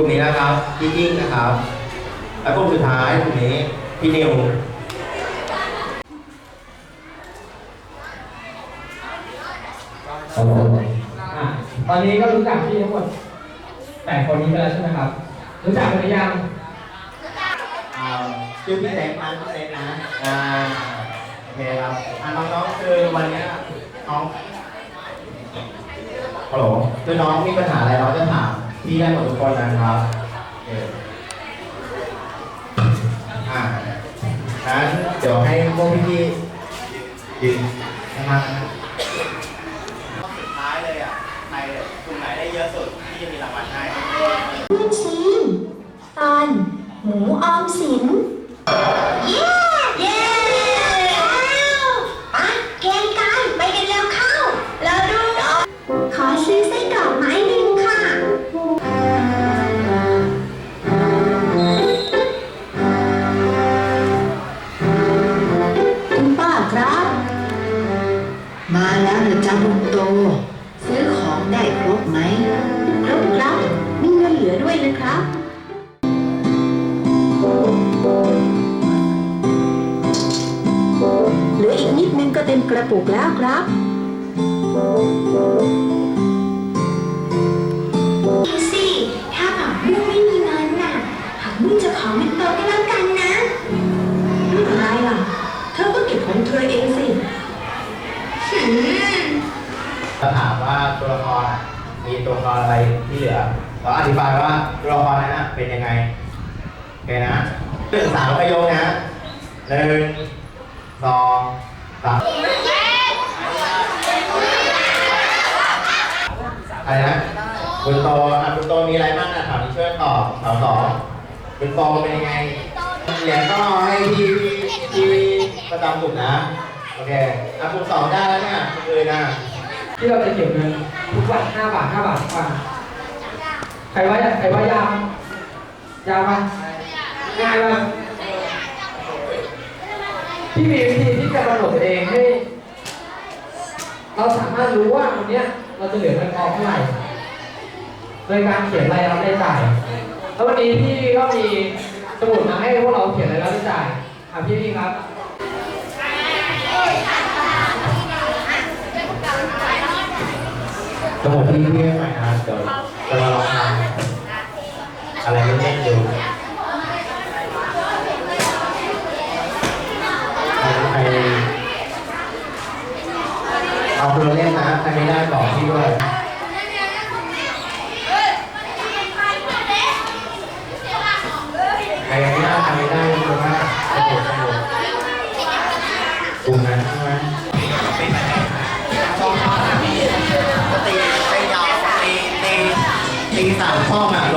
ลุ่มนี้นะครับพี่ยิ่งนะครับ แล้วกลุ่มสุดท้ายกลุ่มนี้พี่นิวครับผมอะตอนนี้ก็รู้จักพี่ทั้งหมดแปดคนนี้ไปแล้วใช่ไหมครับ รู้จักกันหรือยังอ่าชื่อพี่เต็มนะพี่เต็มนะอ่าโอเคครับอ่าน้องๆคือวันเนี้ยน้องฮัลโหลคือน้องมีปัญหาอะไรน้องจะถาม พี่ได้หมดทุกคนนะครับโอเคอ่างั้นเดี๋ยวให้พวกพี่ๆยืนนะครับสุดท้ายเลยอะใครกลุ่มไหนได้เยอะสุดที่จะมีรางวัลให้เพื่อนซีนตอนหมูออมสิน งก็เต็มกระปุกแล้วครับ สิ ถ้าผักบุ้งไม่มีเงินน่ะผักบุ้งจะขอเงินโตก็แล้วกันนะไม่เป็นไรล่ะเธอก็เก็บของเธอเองสิหืมจะถามว่าตัวละครอะมีตัวละครอะไรที่เหลือเราอธิบายว่าตัวละครนั้นอะเป็นยังไงโอเคนะหนึ่งสามประโยคนะหนึ่งสองสาม อะไรนะคุณโตอะคุณโตมีอะไรบ้างนะถามที่ช่วยตอบถามสองคุณโตเป็นยังไงเหรียญก็ให้ทีวีทีวีประจำกลุ่มนะ โอเคอะกลุ่มสองได้แล้วเนี่ยคุณอื่นะ ที่เราจะเก็บเงินทุกวันห้าบาทห้าบาททุกวันใครว่ายใครว่ายาวยาวไหมง่ายไหมพี่มีวิธี ที่จะกำหนดตัวเองให้ เราสามารถรู้ว่าวันนี้เราจะเหลือเงินพอเท่าไหร่โดยการเขียนรายรับรายจ่ายแล้ววันนี้พี่ก็มีสมุดมาให้พวกเราเขียนรายรับรายจ่ายอะพี่พี่ครับสมุดที่พี่ให้ใหม่นะเดี๋ยวจะมาลองทำอะไรเล่นๆดูใครใคร เอาตัวเล่นนะใครไม่ได้บอกพี่ด้วยใครยังไม่ได้ใครไม่ได้ยกมือว่าสนุกสนุกลุ่มนั้นใช่ไหมตีส้นยาวตีตีตีสามช่องอะล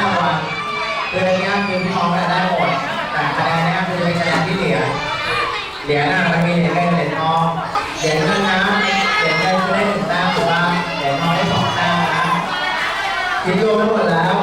าวัลคืออันเนี้ยคือพี่น้องได้หมดแต่คะแนนเนี้ยคือคะแนนที่เหลือเหรียญน่ะมันมีเหรียญเงินเหรียญทองเหรียญเงินนะเหรียญเงินจะได้หนึ่งแต้มถูกป่ะเหรียญทองได้สองแต้มนะคิดรวมทั้งหมดแล้ว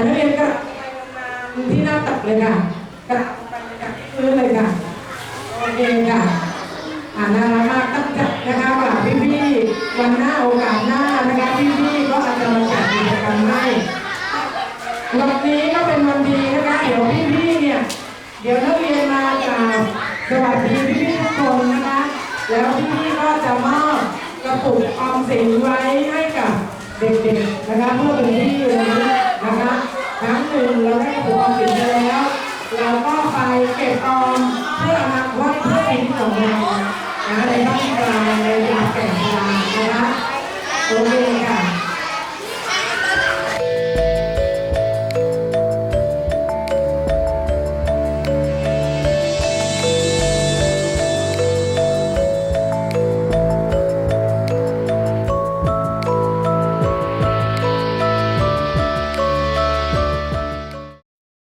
นักเรียนก็ที่หน้าตักเลยค่ะกระไปเลยค่ะพื้นเลยค่ะโอเคค่ะอ่าน่ารักมากตั้งใจนะคะว่าพี่พี่วันหน้าโอกาสหน้านะคะพี่พี่ก็อาจจะมาจัดกิจกรรมให้วันนี้ก็เป็นวันดีนะคะเดี๋ยวพี่ๆเนี่ยเดี๋ยวนักเรียนมากราบสวัสดีพี่ๆทุกคนนะคะ แล้วพี่ๆก็จะมอบกระปุกออมสินไว้ให้กับเด็กๆนะคะเพื่อเป็นที่ระลึกนะคะ น้งหนึ่งเราได้ถุงออมสินไปแล้ว เราก็ไปเก็บกองเพื่อมาวัดเพื่อเป็นของเรานะในบ้านกลางในยามแก่งกลางนะคะโอเคค่ะ